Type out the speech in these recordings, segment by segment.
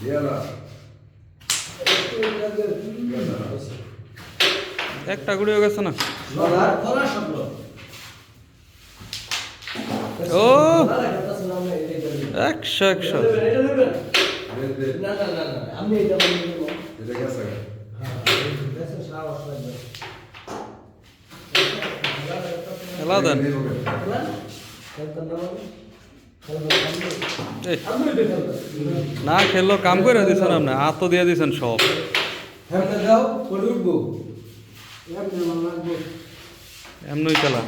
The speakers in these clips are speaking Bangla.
দিয়ে দাও একটা গুড়ি হয়ে গেছে না? ও! একশো একশো। হ্যাঁ খেলা দেন। না খেললো কাম করে দিছেন আপনি হাত তো দিয়ে দিছেন সব। দাও এমনই খেলা।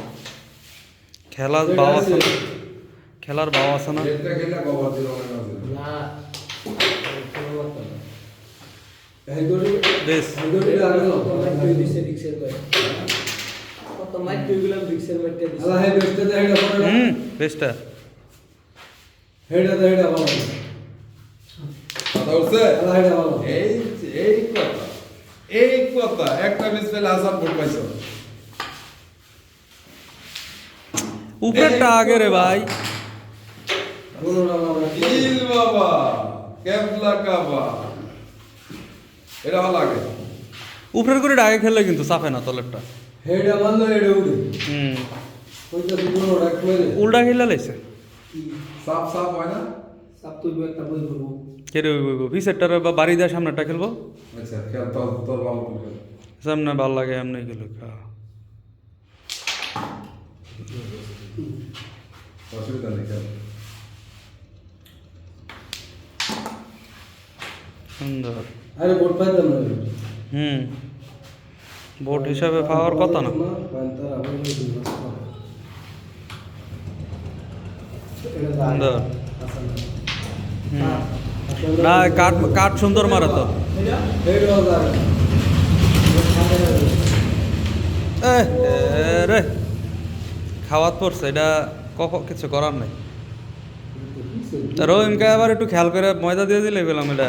খেলার বাবা আছে না? খেলার বাবা আছে না? বেশ। হেডা দে হেডা ভালো। কথা বলছে হেডা ভালো। এই এই কথা এই কথা একটা মিস পেলে হাসান ভোট পাইছো। উপরেরটা আগে রে ভাই। ইল বাবা কেবলা কাবা। এটা ভালো লাগে। উপরের করে আগে খেললে কিন্তু চাপে না তলেরটা। হেডা মারলো হেডা উড়ে। হুম। উল্টা খেললে লাইছে। সাপ সাপ হয় না? সাপ তুই একটা বই করব পিসেরটার বা বাড়ি দেওয়ার সামনেটা খেলব? আচ্ছা খেল তোর তোর ভালো করবে সামনে ভালো লাগে এমনি খেলো অসুবিধা নেই খেল। সুন্দর। আরে ভোট পাইতাম না। হুম। ভোট হিসাবে পাওয়ার কথা না। সুন্দর। না কাঠ কাঠ সুন্দর মারা তো। রে। খাওয়াত পড়ছে এটা কখন কিছু করার নাই। রহিমকে আবার একটু খেয়াল করে ময়দা দিয়ে দিলে পেলাম এটা।